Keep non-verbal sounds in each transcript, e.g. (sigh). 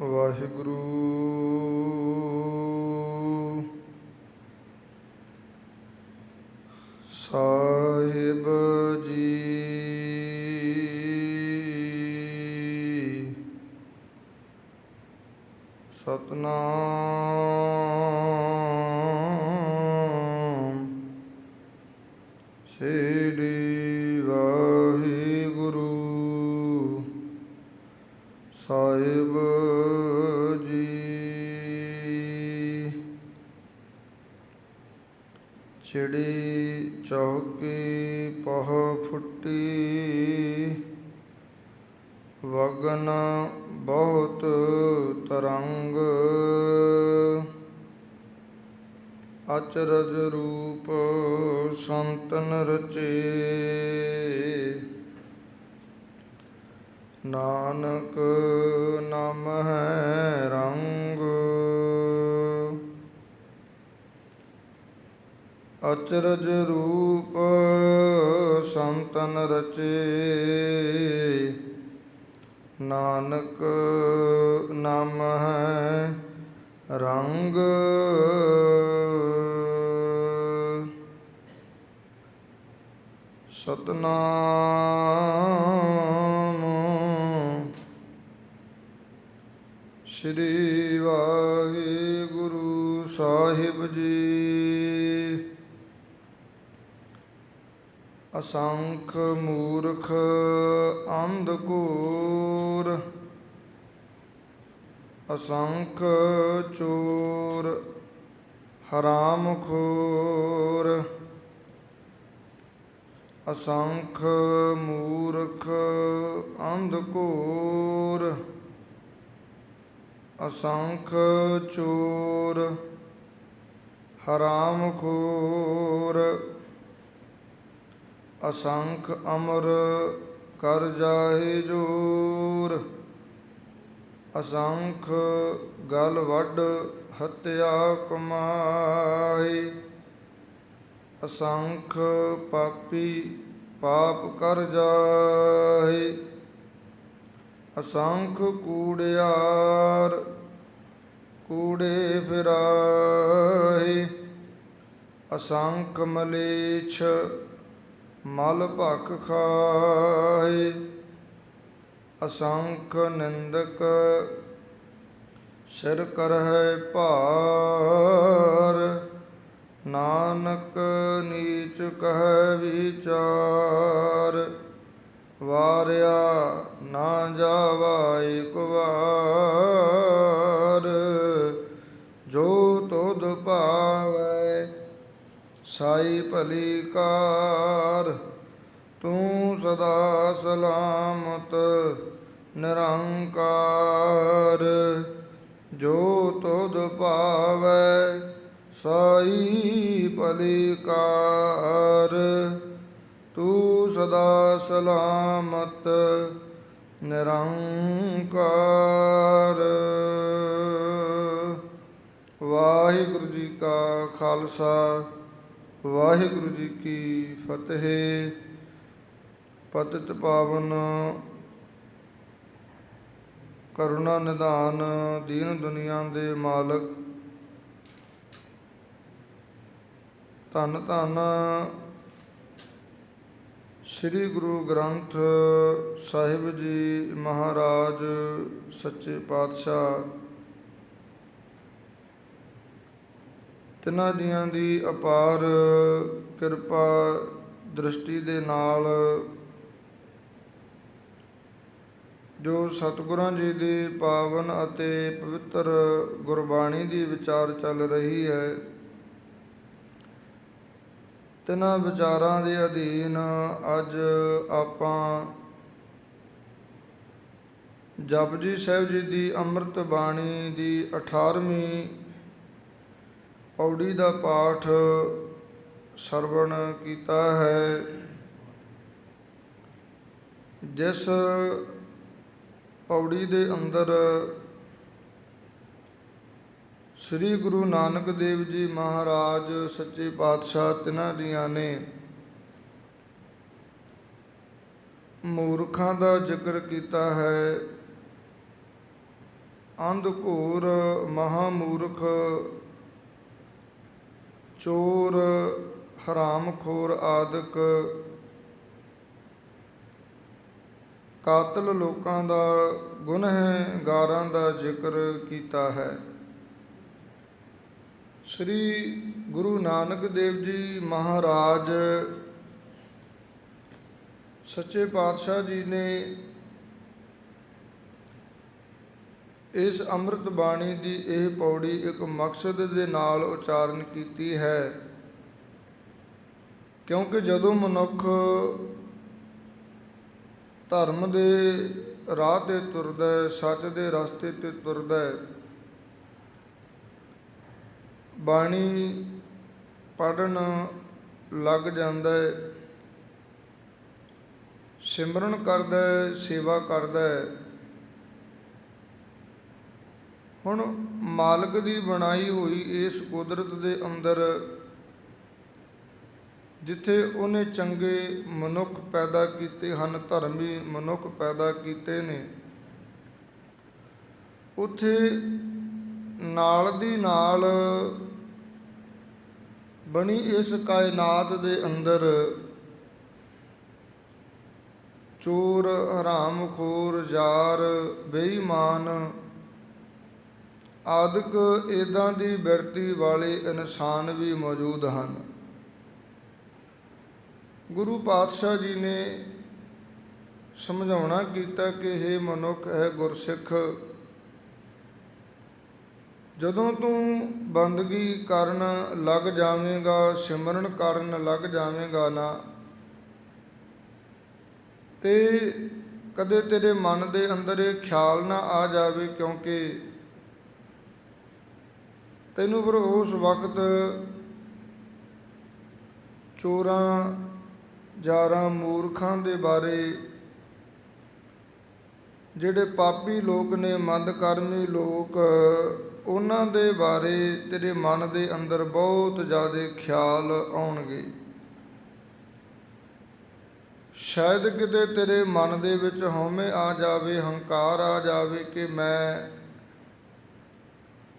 ਵਾਹਿਗੁਰੂ। ਸਾ ਨਾਨਕ ਨਾਮ ਹੈ ਰੰਗ। ਅਚਰਜ ਰੂਪ ਸੰਤਨ ਰਚੇ। ਨਾਨਕ ਅਸੰਖ ਮੂਰਖ ਅੰਧਕੂਰ ਅਸੰਖ ਚੋਰ ਹਰਾਮ ਖੋਰ ਅਸੰਖ ਮੂਰਖ ਅੰਧਕੂਰ ਅਸੰਖ ਚੋਰ ਹਰਾਮ ਖੋਰ। ਅਸੰਖ ਅਮਰ ਕਰ ਜਾਹੇ ਜੋਰ। ਅਸੰਖ ਗਲ ਵੱਡ ਹਤਿਆ ਕਮਾਈ ਅਸੰਖ ਪਾਪੀ ਪਾਪ ਕਰ ਜਾਹੇ। ਅਸੰਖ ਕੂੜਿਆਰ ਕੂੜੇ ਫਿਰਾਏ ਅਸੰਖ ਮਲੇਛ ਮਲ ਭਖ ਖਾਏ ਅਸੰਖ ਨਿੰਦਕ ਸਿਰ ਕਰਹਿ ਭਾਰ, ਨਾਨਕ ਨੀਚ ਕਹਿ ਵਿਚਾਰ, ਵਾਰਿਆ ਨਾ ਜਾਵਾ ਇਕ ਵਾਰ, ਜੋ ਤੁਧ ਭਾਵੈ ਸਾਈ ਭਲੀ ਕਾਰ, ਤੂੰ ਸਦਾ ਸਲਾਮਤ ਨਿਰੰਕਾਰ। ਜੋ ਤੁਧ ਭਾਵੈ ਸਾਈ ਭਲੀ ਕਾਰ, ਤੂੰ ਸਦਾ ਸਲਾਮਤ ਨਿਰੰਕਾਰ। ਵਾਹਿਗੁਰੂ ਜੀ ਕਾ ਖਾਲਸਾ। ਵਾਹਿਗੁਰੂ ਜੀ ਕੀ ਫਤਿਹ। ਪਤਿਤ ਪਾਵਨ ਕਰੁਣਾ ਨਿਧਾਨ ਦੀਨ ਦੁਨੀਆ ਦੇ ਮਾਲਕ। ਧੰਨ ਧੰਨ ਸ੍ਰੀ ਗੁਰੂ ਗ੍ਰੰਥ ਸਾਹਿਬ ਜੀ ਮਹਾਰਾਜ, ਸੱਚੇ ਪਾਤਸ਼ਾਹ। ਤਿਨਾਂ ਜੀਆਂ ਦੀ ਅਪਾਰ ਕਿਰਪਾ ਦ੍ਰਿਸ਼ਟੀ ਦੇ ਨਾਲ ਜੋ ਸਤਿਗੁਰਾਂ ਜੀ ਦੀ ਪਾਵਨ ਅਤੇ ਪਵਿੱਤਰ ਗੁਰਬਾਣੀ ਦੀ ਵਿਚਾਰ ਚੱਲ ਰਹੀ ਹੈ, ਤਿਨਾਂ ਵਿਚਾਰਾਂ ਦੇ ਅਧੀਨ ਅੱਜ ਆਪਾਂ ਜਪਜੀ ਸਾਹਿਬ ਜੀ ਦੀ ਅੰਮ੍ਰਿਤ ਬਾਣੀ ਦੀ 18ਵੀਂ ਪੌੜੀ ਦਾ ਪਾਠ ਸਰਵਣ ਕੀਤਾ ਹੈ। ਜਿਸ ਪੌੜੀ ਦੇ ਅੰਦਰ ਸ੍ਰੀ ਗੁਰੂ ਨਾਨਕ ਦੇਵ ਜੀ ਮਹਾਰਾਜ ਸੱਚੇ ਪਾਤਸ਼ਾਹ ਤਿਨਾਂ ਦੀਆਂ ਨੇ ਮੂਰਖਾਂ ਦਾ ਜ਼ਿਕਰ ਕੀਤਾ ਹੈ। ਅੰਧ ਘੋਰ ਮਹਾਮੂਰਖ ਚੋਰ, ਹਰਾਮਖੋਰ ਆਦਿਕ ਕਾਤਲ ਲੋਕਾਂ ਦਾ ਗੁਨਹਗਾਰਾਂ ਦਾ ਜ਼ਿਕਰ ਕੀਤਾ ਹੈ। ਸ੍ਰੀ ਗੁਰੂ ਨਾਨਕ ਦੇਵ ਜੀ ਮਹਾਰਾਜ, ਸੱਚੇ ਪਾਤਸ਼ਾਹ ਜੀ ਨੇ ਇਸ ਅੰਮ੍ਰਿਤ ਬਾਣੀ ਦੀ ਇਹ ਪੌੜੀ ਇੱਕ ਮਕਸਦ ਦੇ ਨਾਲ ਉਚਾਰਨ ਕੀਤੀ ਹੈ। ਕਿਉਂਕਿ ਜਦੋਂ ਮਨੁੱਖ ਧਰਮ ਦੇ ਰਾਹ ਤੇ ਤੁਰਦਾ ਸੱਚ ਦੇ ਰਸਤੇ ਤੇ ਤੁਰਦਾ ਬਾਣੀ ਪੜਨ ਲੱਗ ਜਾਂਦਾ ਸਿਮਰਨ ਕਰਦਾ ਸੇਵਾ ਕਰਦਾ ਹੈ ਹੁਣ ਮਾਲਕ ਦੀ ਬਣਾਈ ਹੋਈ ਇਸ ਕੁਦਰਤ ਦੇ ਅੰਦਰ, ਜਿੱਥੇ ਉਹਨੇ ਚੰਗੇ ਮਨੁੱਖ ਪੈਦਾ ਕੀਤੇ ਹਨ, ਧਰਮੀ ਮਨੁੱਖ ਪੈਦਾ ਕੀਤੇ ਨੇ, ਉੱਥੇ ਨਾਲ ਦੀ ਨਾਲ ਬਣੀ ਇਸ ਕਾਇਨਾਤ ਦੇ ਅੰਦਰ ਚੋਰ, ਹਰਾਮਖੋਰ, ਜ਼ਾਰ, ਬੇਈਮਾਨ ਆਦਿਕ ਇਦਾਂ ਦੀ ਬਿਰਤੀ ਵਾਲੇ ਇਨਸਾਨ ਵੀ ਮੌਜੂਦ ਹਨ। ਗੁਰੂ ਪਾਤਸ਼ਾਹ ਜੀ ਨੇ ਸਮਝਾਉਣਾ ਕੀਤਾ ਕਿ ਇਹ ਮਨੁੱਖ ਹੈ ਗੁਰਸਿੱਖ, ਜਦੋਂ ਤੂੰ ਬੰਦਗੀ ਕਰਨ ਲੱਗ ਜਾਵੇਂਗਾ, ਸਿਮਰਨ ਕਰਨ ਲੱਗ ਜਾਵੇਂਗਾ ਨਾ, ਤੇ ਕਦੇ ਤੇਰੇ ਮਨ ਦੇ ਅੰਦਰ ਇਹ ਖਿਆਲ ਨਾ ਆ ਜਾਵੇ ਕਿਉਂਕਿ ਤੈਨੂੰ ਫਿਰ ਉਸ ਵਕਤ ਚੋਰਾਂ, ਜਾਰਾਂ, ਮੂਰਖਾਂ ਦੇ ਬਾਰੇ ਜਿਹੜੇ ਪਾਪੀ ਲੋਕ ਨੇ ਮੰਦ ਮੰਦਕਰਮੀ ਲੋਕ, ਉਹਨਾਂ ਦੇ ਬਾਰੇ ਤੇਰੇ ਮਨ ਦੇ ਅੰਦਰ ਬਹੁਤ ਜ਼ਿਆਦਾ ਖਿਆਲ ਆਉਣਗੇ। ਸ਼ਾਇਦ ਕਿਤੇ ਤੇਰੇ ਮਨ ਦੇ ਵਿੱਚ ਹਉਮੈ ਆ ਜਾਵੇ, ਹੰਕਾਰ ਆ ਜਾਵੇ ਕਿ ਮੈਂ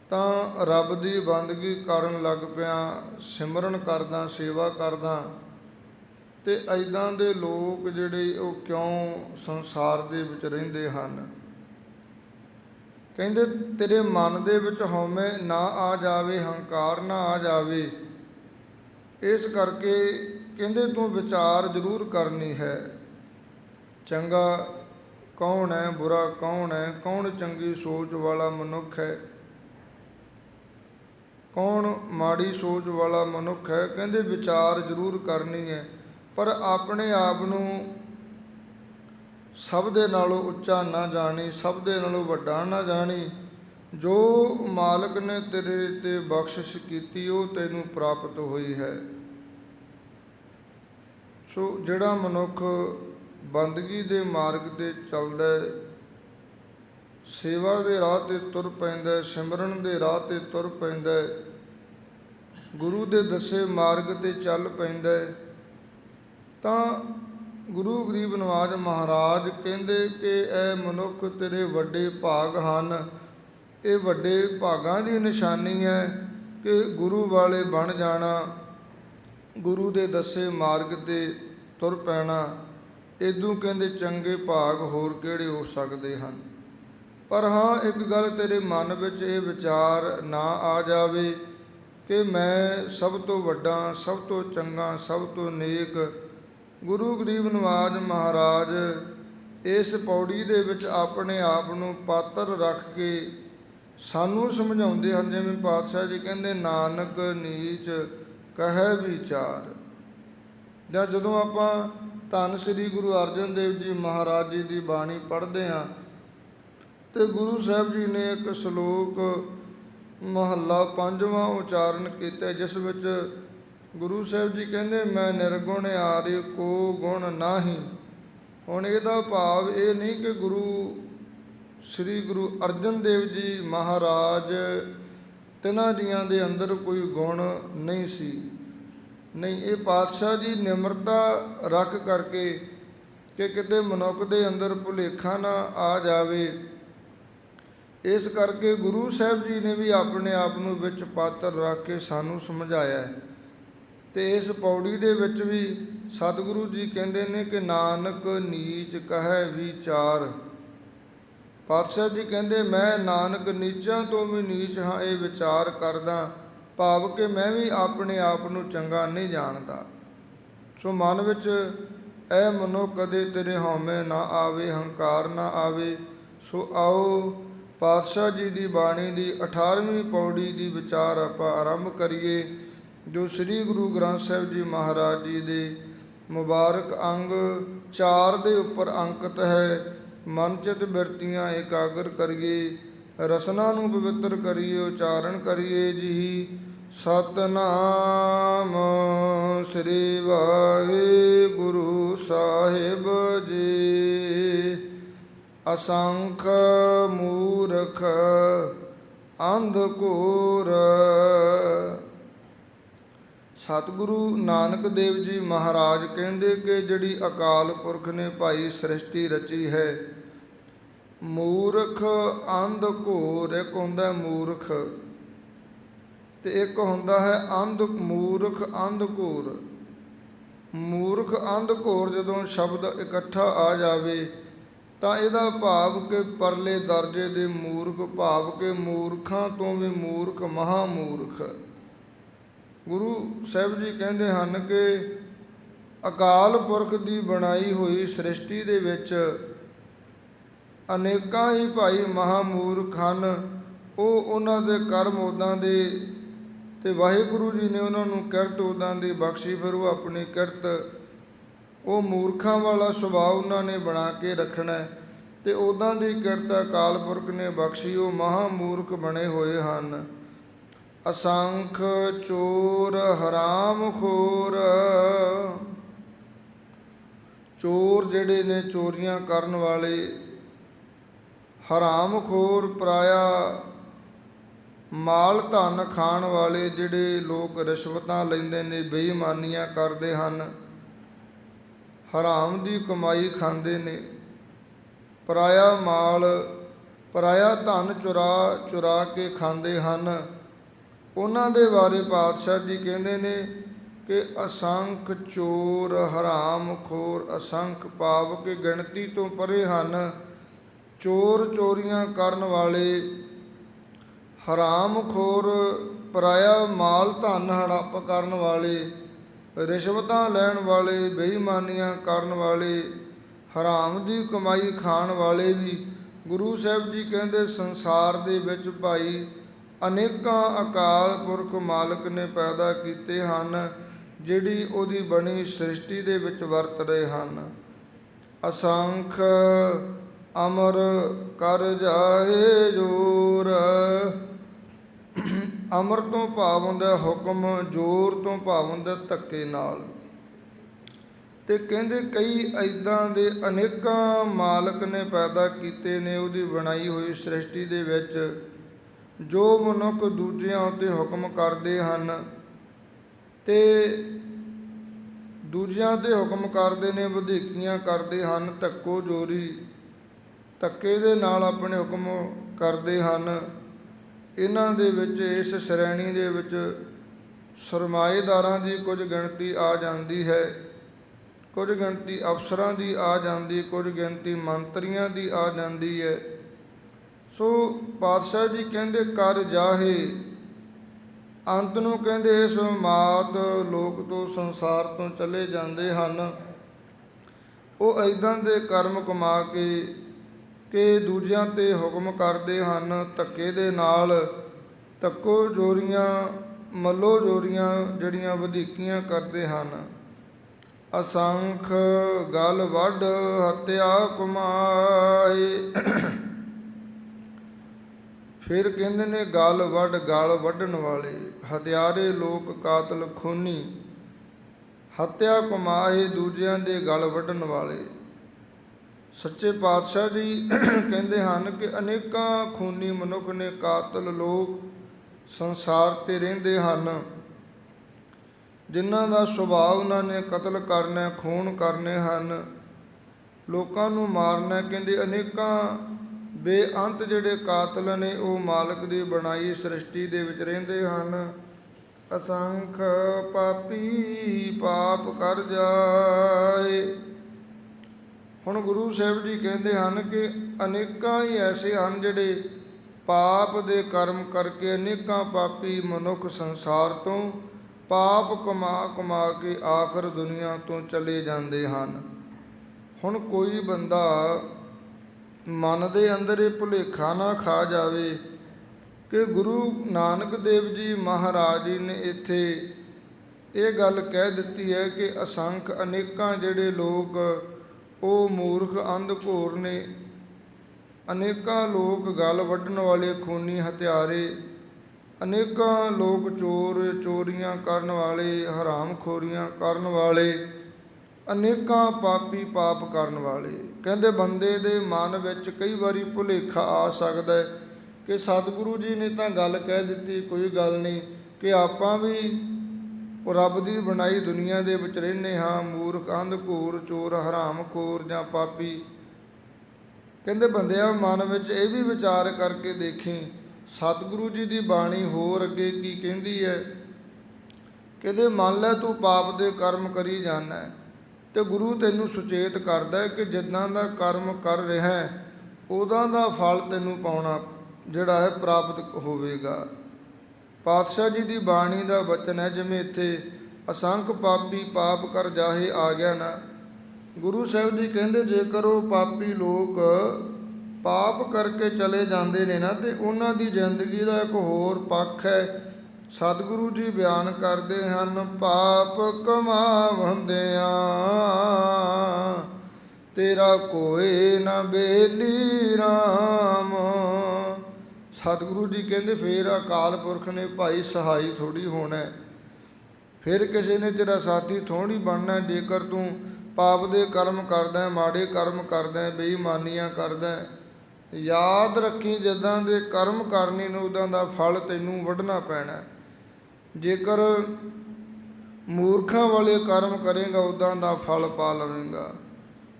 ਤਾਂ ਰੱਬ ਦੀ ਬੰਦਗੀ ਕਰਨ ਲੱਗ ਪਿਆ, ਸਿਮਰਨ ਕਰਦਾ, ਸੇਵਾ ਕਰਦਾ। ਤੇ ਐਦਾਂ ਦੇ ਲੋਕ ਜਿਹੜੇ ਉਹ ਕਿਉਂ ਸੰਸਾਰ ਦੇ ਵਿੱਚ ਰਹਿੰਦੇ ਹਨ? ਕਹਿੰਦੇ, ਤੇਰੇ ਮਨ ਦੇ ਵਿੱਚ ਹਉਮੈ ਨਾ ਆ ਜਾਵੇ, ਹੰਕਾਰ ਨਾ ਆ ਜਾਵੇ। ਇਸ ਕਰਕੇ ਕਹਿੰਦੇ, ਤੂੰ ਵਿਚਾਰ ਜ਼ਰੂਰ ਕਰਨੀ ਹੈ। ਚੰਗਾ ਕੌਣ ਹੈ, ਬੁਰਾ ਕੌਣ ਹੈ? ਕੌਣ ਚੰਗੀ ਸੋਚ ਵਾਲਾ ਮਨੁੱਖ ਹੈ? ਕੌਣ ਮਾੜੀ ਸੋਚ ਵਾਲਾ ਮਨੁੱਖ ਹੈ? ਕਹਿੰਦੇ ਵਿਚਾਰ ਜ਼ਰੂਰ ਕਰਨੀ ਹੈ, ਪਰ ਆਪਣੇ ਆਪ ਨੂੰ ਸਭ ਦੇ ਨਾਲੋਂ ਉੱਚਾ ਨਾ ਜਾਣੀ, ਸਭ ਦੇ ਨਾਲੋਂ ਵੱਡਾ ਨਾ ਜਾਣੀ। ਜੋ ਮਾਲਕ ਨੇ ਤੇਰੇ ਤੇ ਬਖਸ਼ਿਸ਼ ਕੀਤੀ, ਉਹ ਤੈਨੂੰ ਪ੍ਰਾਪਤ ਹੋਈ ਹੈ। ਸੋ ਜਿਹੜਾ ਮਨੁੱਖ ਬੰਦਗੀ ਦੇ ਮਾਰਗ ਤੇ ਚੱਲਦਾ ਹੈ ਸੇਵਾ ਦੇ ਰਾਹ ਤੇ ਤੁਰ ਪੈਂਦਾ ਸਿਮਰਨ ਦੇ ਰਾਹ ਤੇ ਤੁਰ ਪੈਂਦਾ ਗੁਰੂ ਦੇ ਦੱਸੇ ਮਾਰਗ ਤੇ ਚੱਲ ਪੈਂਦਾ ਤਾਂ ਗੁਰੂ ਗਰੀਬ ਨਵਾਜ ਮਹਾਰਾਜ ਕਹਿੰਦੇ ਕਿ ਇਹ ਮਨੁੱਖ ਤੇਰੇ ਵੱਡੇ ਭਾਗ ਹਨ। ਇਹ ਵੱਡੇ ਭਾਗਾਂ ਦੀ ਨਿਸ਼ਾਨੀ ਹੈ ਕਿ ਗੁਰੂ ਵਾਲੇ ਬਣ ਜਾਣਾ, ਗੁਰੂ ਦੇ ਦੱਸੇ ਮਾਰਗ ਤੇ ਤੁਰ ਪੈਣਾ। ਇਦੋਂ ਕਹਿੰਦੇ ਚੰਗੇ ਭਾਗ ਹੋਰ ਕਿਹੜੇ ਹੋ ਸਕਦੇ ਹਨ? ਪਰ ਹਾਂ, ਇੱਕ ਗੱਲ ਤੇਰੇ ਮਨ ਵਿੱਚ ਇਹ ਵਿਚਾਰ ਨਾ ਆ ਜਾਵੇ ਕਿ ਮੈਂ ਸਭ ਤੋਂ ਵੱਡਾ, ਸਭ ਤੋਂ ਚੰਗਾ, ਸਭ ਤੋਂ ਨੇਕ ਗੁਰੂ ਗਰੀਬ ਨਵਾਜ ਮਹਾਰਾਜ ਇਸ ਪੌੜੀ ਦੇ ਵਿੱਚ ਆਪਣੇ ਆਪ ਨੂੰ ਪਾਤਰ ਰੱਖ ਕੇ ਸਾਨੂੰ ਸਮਝਾਉਂਦੇ ਹਨ। ਜਿਵੇਂ ਪਾਤਸ਼ਾਹ ਜੀ ਕਹਿੰਦੇ, ਨਾਨਕ ਨੀਚ ਕਹੈ ਵਿਚਾਰ। ਜਾਂ ਜਦੋਂ ਆਪਾਂ ਧੰਨ ਸ੍ਰੀ ਗੁਰੂ ਅਰਜਨ ਦੇਵ ਜੀ ਮਹਾਰਾਜ ਜੀ ਦੀ ਬਾਣੀ ਪੜ੍ਹਦੇ ਹਾਂ ਤੇ ਗੁਰੂ ਸਾਹਿਬ ਜੀ ਨੇ ਇੱਕ ਸ਼ਲੋਕ ਮਹੱਲਾ ਪੰਜਵਾਂ ਉਚਾਰਨ ਕੀਤਾ, ਜਿਸ ਵਿੱਚ ਗੁਰੂ ਸਾਹਿਬ ਜੀ ਕਹਿੰਦੇ, ਮੈਂ ਨਿਰਗੁਣ ਆਰਿ ਕੋ ਗੁਣ ਨਾਹੀ। ਹੁਣ ਇਹਦਾ ਭਾਵ ਇਹ ਨਹੀਂ ਕਿ ਗੁਰੂ, ਸ੍ਰੀ ਗੁਰੂ ਅਰਜਨ ਦੇਵ ਜੀ ਮਹਾਰਾਜ ਤਿਨਾਂ ਜੀਆਂ ਦੇ ਅੰਦਰ ਕੋਈ ਗੁਣ ਨਹੀਂ ਸੀ। ਨਹੀਂ, ਇਹ ਪਾਤਸ਼ਾਹ ਜੀ ਨਿਮਰਤਾ ਰੱਖ ਕਰਕੇ ਕਿ ਕਿਤੇ ਮਨੁੱਖ ਦੇ ਅੰਦਰ ਭੁਲੇਖਾ ਨਾ ਆ ਜਾਵੇ ਇਸ ਕਰਕੇ ਗੁਰੂ ਸਾਹਿਬ ਜੀ ਨੇ ਵੀ ਆਪਣੇ ਆਪ ਨੂੰ ਵਿੱਚ ਪਾਤਰ ਰੱਖ ਕੇ ਸਾਨੂੰ ਸਮਝਾਇਆ ਹੈ। ਤੇ ਇਸ ਪੌੜੀ ਦੇ ਵਿੱਚ ਵੀ ਸਤਿਗੁਰੂ ਜੀ ਕਹਿੰਦੇ ਨੇ ਕਿ ਨਾਨਕ ਨੀਚ ਕਹੈ ਵਿਚਾਰ। ਪਾਤਸ਼ਾਹ ਜੀ ਕਹਿੰਦੇ, ਮੈਂ ਨਾਨਕ ਨੀਚਾਂ ਤੋਂ ਵੀ ਨੀਚ ਹਾਂ, ਇਹ ਵਿਚਾਰ ਕਰਦਾ, ਭਾਵ ਕਿ ਮੈਂ ਵੀ ਆਪਣੇ ਆਪ ਨੂੰ ਚੰਗਾ ਨਹੀਂ ਜਾਣਦਾ। ਸੋ ਮਨ ਵਿੱਚ ਐ ਮਨੋ ਕਦੇ ਤੇਰੇ ਹਉਮੈ ਨਾ ਆਵੇ, ਹੰਕਾਰ ਨਾ ਆਵੇ, ਸੋ ਆਓ ਪਾਤਸ਼ਾਹ ਜੀ ਦੀ ਬਾਣੀ ਦੀ 18ਵੀਂ ਪੌੜੀ ਦੀ ਵਿਚਾਰ ਆਪਾਂ ਆਰੰਭ ਕਰੀਏ, ਜੋ ਸ੍ਰੀ ਗੁਰੂ ਗ੍ਰੰਥ ਸਾਹਿਬ ਜੀ ਮਹਾਰਾਜ ਜੀ ਦੇ ਮੁਬਾਰਕ ਅੰਗ 4 ਦੇ ਉੱਪਰ ਅੰਕਿਤ ਹੈ ਮਨ ਚਿਤ ਬਿਰਤੀਆਂ ਇਕਾਗਰ ਕਰੀਏ, ਰਸਨਾ ਨੂੰ ਪਵਿੱਤਰ ਕਰੀਏ, ਉਚਾਰਨ ਕਰੀਏ ਜੀ, ਸਤਨਾਮ ਸ੍ਰੀ ਵਾਹਿਗੁਰੂ ਸਾਹਿਬ ਜੀ। ਅਸੰਖ ਮੂਰਖ ਅੰਧਕੂਰ ਸਤਿਗੁਰੂ ਨਾਨਕ ਦੇਵ ਜੀ ਮਹਾਰਾਜ ਕਹਿੰਦੇ ਕਿ ਜਿਹੜੀ ਅਕਾਲ ਪੁਰਖ ਨੇ ਭਾਈ ਸ੍ਰਿਸ਼ਟੀ ਰਚੀ ਹੈ, ਮੂਰਖ ਅੰਧ ਘੋਰ ਇੱਕ ਹੁੰਦਾ ਹੈ ਮੂਰਖ ਤੇ ਇੱਕ ਹੁੰਦਾ ਹੈ ਅੰਧ ਮੂਰਖ ਅੰਧ ਘੋਰ ਮੂਰਖ ਅੰਧ ਘੋਰ ਜਦੋਂ ਸ਼ਬਦ ਇਕੱਠਾ ਆ ਜਾਵੇ ਤਾਂ ਇਹਦਾ ਭਾਵ ਕਿ ਪਰਲੇ ਦਰਜੇ ਦੇ ਮੂਰਖ, ਭਾਵ ਕਿ ਮੂਰਖਾਂ ਤੋਂ ਵੀ ਮੂਰਖ ਮਹਾ ਮੂਰਖ ਗੁਰੂ ਸਾਹਿਬ ਜੀ ਕਹਿੰਦੇ ਹਨ ਕਿ ਅਕਾਲ ਪੁਰਖ ਦੀ ਬਣਾਈ ਹੋਈ ਸ੍ਰਿਸ਼ਟੀ ਦੇ ਵਿੱਚ ਅਨੇਕਾਂ ਹੀ ਭਾਈ ਮਹਾਮੂਰਖ ਹਨ। ਉਹ ਉਹਨਾਂ ਦੇ ਕਰਮ ਉਦਾਂ ਦੇ ਤੇ ਵਾਹਿਗੁਰੂ ਜੀ ਨੇ ਉਹਨਾਂ ਨੂੰ ਕਿਰਤ ਉਦਾਂ ਦੀ ਬਖਸ਼ੀ, ਫਿਰ ਉਹ ਆਪਣੀ ਕਿਰਤ ਉਹ ਮੂਰਖਾਂ ਵਾਲਾ ਸੁਭਾਅ ਉਹਨਾਂ ਨੇ ਬਣਾ ਕੇ ਰੱਖਣਾ ਹੈ ਤੇ ਉਦਾਂ ਦੀ ਕਿਰਤ ਅਕਾਲ ਪੁਰਖ ਨੇ ਬਖਸ਼ੀ, ਉਹ ਮਹਾਮੂਰਖ ਬਣੇ ਹੋਏ ਹਨ। ਅਸੰਖ ਚੋਰ ਹਰਾਮ ਖੋਰ। ਚੋਰ ਜਿਹੜੇ ਨੇ ਚੋਰੀਆਂ ਕਰਨ ਵਾਲੇ, ਹਰਾਮ ਖੋਰ ਪਰਾਇਆ, ਮਾਲ ਧਨ ਖਾਣ ਵਾਲੇ ਜਿਹੜੇ ਲੋਕ ਰਿਸ਼ਵਤਾਂ ਲੈਂਦੇ ਨੇ, ਬੇਈਮਾਨੀਆਂ ਕਰਦੇ ਹਨ। ਹਰਾਮ ਦੀ ਕਮਾਈ ਖਾਂਦੇ ਨੇ। ਪਰਾਇਆ ਮਾਲ, ਪਰਾਇਆ ਧਨ ਚੁਰਾ ਚੁਰਾ ਕੇ ਖਾਂਦੇ ਹਨ। ਉਹਨਾਂ ਦੇ ਬਾਰੇ ਪਾਤਸ਼ਾਹ ਜੀ ਕਹਿੰਦੇ ਨੇ ਕਿ ਅਸੰਖ ਚੋਰ, ਹਰਾਮ ਖੋਰ, ਅਸੰਖ ਪਾਪ ਕੇ ਗਿਣਤੀ ਤੋਂ ਪਰੇ ਹਨ। ਚੋਰ ਚੋਰੀਆਂ ਕਰਨ ਵਾਲੇ ਹਰਾਮ ਖੋਰ, ਪਰਾਇਆ ਮਾਲ ਧਨ ਹੜੱਪ ਕਰਨ ਵਾਲੇ ਰਿਸ਼ਵਤਾਂ ਲੈਣ ਵਾਲੇ, ਬੇਈਮਾਨੀਆਂ ਕਰਨ ਵਾਲੇ, ਹਰਾਮ ਦੀ ਕਮਾਈ ਖਾਣ ਵਾਲੇ ਵੀ ਗੁਰੂ ਸਾਹਿਬ ਜੀ ਕਹਿੰਦੇ ਸੰਸਾਰ ਦੇ ਵਿੱਚ ਭਾਈ ਅਨੇਕਾਂ ਅਕਾਲ ਪੁਰਖ ਮਾਲਕ ਨੇ ਪੈਦਾ ਕੀਤੇ ਹਨ, ਜਿਹੜੀ ਉਹਦੀ ਬਣੀ ਸ੍ਰਿਸ਼ਟੀ ਦੇ ਵਿੱਚ ਵਰਤ ਰਹੇ ਹਨ। ਅਸੰਖ ਅਮਰ ਕਰ ਜਾਏ ਜੋਰ। ਅਮਰ ਤੋਂ ਭਾਵ ਹੁੰਦਾ ਹੁਕਮ, ਜ਼ੋਰ ਤੋਂ ਭਾਵ ਹੁੰਦਾ ਧੱਕੇ ਨਾਲ। ਤੇ ਕਹਿੰਦੇ ਕਈ ਐਦਾਂ ਦੇ ਅਨੇਕਾਂ ਮਾਲਕ ਨੇ ਪੈਦਾ ਕੀਤੇ ਨੇ, ਉਹਦੀ ਬਣਾਈ ਹੋਈ ਸ੍ਰਿਸ਼ਟੀ ਦੇ ਵਿੱਚ, ਜੋ ਮਨੁੱਖ ਦੂਜਿਆਂ ਉੱਤੇ ਹੁਕਮ ਕਰਦੇ ਹਨ। ਤੇ ਦੂਜਿਆਂ ਤੇ ਹੁਕਮ ਕਰਦੇ ਨੇ, ਵਧੀਕੀਆਂ ਕਰਦੇ ਹਨ ਧੱਕੋ ਜੋਰੀ ਧੱਕੇ ਦੇ ਨਾਲ ਆਪਣੇ ਹੁਕਮ ਕਰਦੇ ਹਨ। ਇਹਨਾਂ ਦੇ ਵਿੱਚ, ਇਸ ਸ਼੍ਰੇਣੀ ਦੇ ਵਿੱਚ ਸਰਮਾਏਦਾਰਾਂ ਦੀ ਕੁਝ ਗਿਣਤੀ ਆ ਜਾਂਦੀ ਹੈ। ਕੁਝ ਗਿਣਤੀ ਅਫਸਰਾਂ ਦੀ ਆ ਜਾਂਦੀ, ਕੁਝ ਗਿਣਤੀ ਮੰਤਰੀਆਂ ਦੀ ਆ ਜਾਂਦੀ ਹੈ। ਸੋ ਪਾਤਸ਼ਾਹ ਜੀ ਕਹਿੰਦੇ, ਕਰ ਜਾਹੇ। ਅੰਤ ਨੂੰ ਕਹਿੰਦੇ, ਇਸ ਮਾਤ ਲੋਕ ਤੋਂ ਸੰਸਾਰ ਤੋਂ ਚਲੇ ਜਾਂਦੇ ਹਨ। ਉਹ ਐਦਾਂ ਦੇ ਕਰਮ ਕਮਾ ਕੇ ਕਿ ਦੂਜਿਆਂ ਤੇ ਹੁਕਮ ਕਰਦੇ ਹਨ, ਧੱਕੇ ਦੇ ਨਾਲ ਤੱਕੋ ਜੋਰੀਆਂ, ਮੱਲੋ ਜੋਰੀਆਂ ਜਿਹੜੀਆਂ ਵਧੀਕੀਆਂ ਕਰਦੇ ਹਨ। ਅਸੰਖ ਗਲ ਵੱਢ ਹਤਿਆ ਕਮਾਏ ਫਿਰ ਕਹਿੰਦੇ ਨੇ, ਗਲ ਵੱਢ, ਗਲ ਵੱਢਣ ਵਾਲੇ, ਹਥਿਆਰੇ ਲੋਕ ਕਾਤਲ ਖੂਨੀ। ਹਤਿਆ ਕਮਾਏ ਦੂਜਿਆਂ ਦੇ ਗਲ ਵੱਢਣ ਵਾਲੇ। ਸੱਚੇ ਪਾਤਸ਼ਾਹ ਜੀ (clears throat) ਕਹਿੰਦੇ ਹਨ ਕਿ ਅਨੇਕਾਂ ਖੂਨੀ ਮਨੁੱਖ ਨੇ ਕਾਤਲ ਲੋਕ ਸੰਸਾਰ ਤੇ ਰਹਿੰਦੇ ਹਨ। ਜਿਨ੍ਹਾਂ ਦਾ ਸੁਭਾਅ ਉਹਨਾਂ ਨੇ ਕਤਲ ਕਰਨਾ, ਖੂਨ ਕਰਨੇ ਹਨ। ਲੋਕਾਂ ਨੂੰ ਮਾਰਨਾ, ਕਹਿੰਦੇ ਅਨੇਕਾਂ ਬੇਅੰਤ ਜਿਹੜੇ ਕਾਤਲ ਨੇ, ਉਹ ਮਾਲਕ ਦੀ ਬਣਾਈ ਸ੍ਰਿਸ਼ਟੀ ਦੇ ਵਿੱਚ ਰਹਿੰਦੇ ਹਨ। ਅਸੰਖ ਪਾਪੀ ਪਾਪ ਕਰ ਜਾਏ। ਹੁਣ ਗੁਰੂ ਸਾਹਿਬ ਜੀ ਕਹਿੰਦੇ ਹਨ ਕਿ ਅਨੇਕਾਂ ਹੀ ਐਸੇ ਹਨ ਜਿਹੜੇ ਪਾਪ ਦੇ ਕਰਮ ਕਰਕੇ ਅਨੇਕਾਂ ਪਾਪੀ ਮਨੁੱਖ ਸੰਸਾਰ ਤੋਂ ਪਾਪ ਕਮਾ ਕਮਾ ਕੇ ਆਖਰ ਦੁਨੀਆ ਤੋਂ ਚਲੇ ਜਾਂਦੇ ਹਨ। ਹੁਣ ਕੋਈ ਬੰਦਾ ਮਨ ਦੇ ਅੰਦਰ ਇਹ ਭੁਲੇਖਾ ਨਾ ਖਾ ਜਾਵੇ ਕਿ ਗੁਰੂ ਨਾਨਕ ਦੇਵ ਜੀ ਮਹਾਰਾਜ ਜੀ ਨੇ ਇੱਥੇ ਇਹ ਗੱਲ ਕਹਿ ਦਿੱਤੀ ਹੈ ਕਿ ਅਸੰਖ ਅਨੇਕਾਂ ਜਿਹੜੇ ਲੋਕ ਉਹ ਮੂਰਖ ਅੰਧ ਘੋਰ ਨੇ, ਅਨੇਕਾਂ ਲੋਕ ਗਲ ਵੱਢਣ ਵਾਲੇ ਖੂਨੀ ਹਥਿਆਰੇ, ਅਨੇਕਾਂ ਲੋਕ ਚੋਰ ਚੋਰੀਆਂ ਕਰਨ ਵਾਲੇ ਹਰਾਮਖੋਰੀਆਂ ਕਰਨ ਵਾਲੇ, ਅਨੇਕਾਂ ਪਾਪੀ ਪਾਪ ਕਰਨ ਵਾਲੇ। ਕਹਿੰਦੇ ਬੰਦੇ ਦੇ ਮਨ ਵਿੱਚ ਕਈ ਵਾਰੀ ਭੁਲੇਖਾ ਆ ਸਕਦਾ ਹੈ ਕਿ ਸਤਿਗੁਰੂ ਜੀ ਨੇ ਤਾਂ ਗੱਲ ਕਹਿ ਦਿੱਤੀ, ਕੋਈ ਗੱਲ ਨਹੀਂ ਕਿ ਆਪਾਂ ਵੀ ਉਹ ਰੱਬ ਦੀ ਬਣਾਈ ਦੁਨੀਆ ਦੇ ਵਿੱਚ ਰਹਿੰਦੇ ਹਾਂ, ਮੂਰਖ, ਅੰਧ, ਘੂਰ, ਚੋਰ ਹਰਾਮਖੋਰ ਜਾਂ ਪਾਪੀ। ਕਹਿੰਦੇ ਬੰਦਿਆਂ, ਮਨ ਵਿੱਚ ਇਹ ਵੀ ਵਿਚਾਰ ਕਰਕੇ ਦੇਖੀ, ਸਤਿਗੁਰੂ ਜੀ ਦੀ ਬਾਣੀ ਹੋਰ ਅੱਗੇ ਕੀ ਕਹਿੰਦੀ ਹੈ? ਕਹਿੰਦੇ, ਮੰਨ ਲੈ ਤੂੰ ਪਾਪ ਦੇ ਕਰਮ ਕਰੀ ਜਾਣਾ ਹੈ ਤੇ ਗੁਰੂ ਤੈਨੂੰ ਸੁਚੇਤ ਕਰਦਾ ਕਿ ਜਿੱਦਾਂ ਦਾ ਕਰਮ ਕਰ ਰਿਹਾ ਹੈ, ਉਹਦਾ ਦਾ ਫਲ ਤੈਨੂੰ ਪਾਉਣਾ ਜਿਹੜਾ ਹੈ ਪ੍ਰਾਪਤ ਹੋਵੇਗਾ। ਪਾਤਸ਼ਾਹ ਜੀ ਦੀ ਬਾਣੀ ਦਾ ਵਚਨ ਹੈ, ਜਿਵੇਂ ਇੱਥੇ, ਅਸੰਖ ਪਾਪੀ ਪਾਪ ਕਰ ਜਾਹੇ, ਆ ਗਿਆ ਨਾ। ਗੁਰੂ ਸਾਹਿਬ ਜੀ ਕਹਿੰਦੇ, ਜੇਕਰ ਉਹ ਪਾਪੀ ਲੋਕ ਪਾਪ ਕਰਕੇ ਚਲੇ ਜਾਂਦੇ ਨੇ ਨਾ, ਤੇ ਉਹਨਾਂ ਦੀ ਜ਼ਿੰਦਗੀ ਦਾ ਇੱਕ ਹੋਰ ਪੱਖ ਹੈ। ਸਤਿਗੁਰੂ ਜੀ ਬਿਆਨ ਕਰਦੇ ਹਨ, ਪਾਪ ਕਮਾਵੰਦਿਆਂ, ਤੇਰਾ ਕੋਈ ਨਾ ਬੇਲੀ RAM ਸਤਿਗੁਰੂ ਜੀ ਕਹਿੰਦੇ, ਫੇਰ ਅਕਾਲ ਪੁਰਖ ਨੇ ਭਾਈ ਸਹਾਈ ਥੋੜੀ ਹੋਣਾ ਫਿਰ ਕਿਸੇ ਨੇ ਤੇਰਾ ਸਾਥੀ ਥੋੜੀ ਬਣਨਾ ਜੇਕਰ ਤੂੰ ਪਾਪ ਦੇ ਕਰਮ ਕਰਦਾ ਮਾੜੇ ਕਰਮ ਕਰਦਾ ਬੇਈਮਾਨੀਆਂ ਕਰਦਾ ਯਾਦ ਰੱਖੀ ਜਿੱਦਾਂ ਦੇ ਕਰਮ ਕਰਨੇ ਨੂੰ, ਉਦਾਂ ਦਾ ਫਲ ਤੈਨੂੰ ਵੱਢਣਾ ਪੈਣਾ ਜੇਕਰ ਮੂਰਖਾਂ ਵਾਲੇ ਕਰਮ ਕਰੇਗਾ, ਉਦਾਂ ਦਾ ਫਲ ਪਾ ਲਵੇਂਗਾ।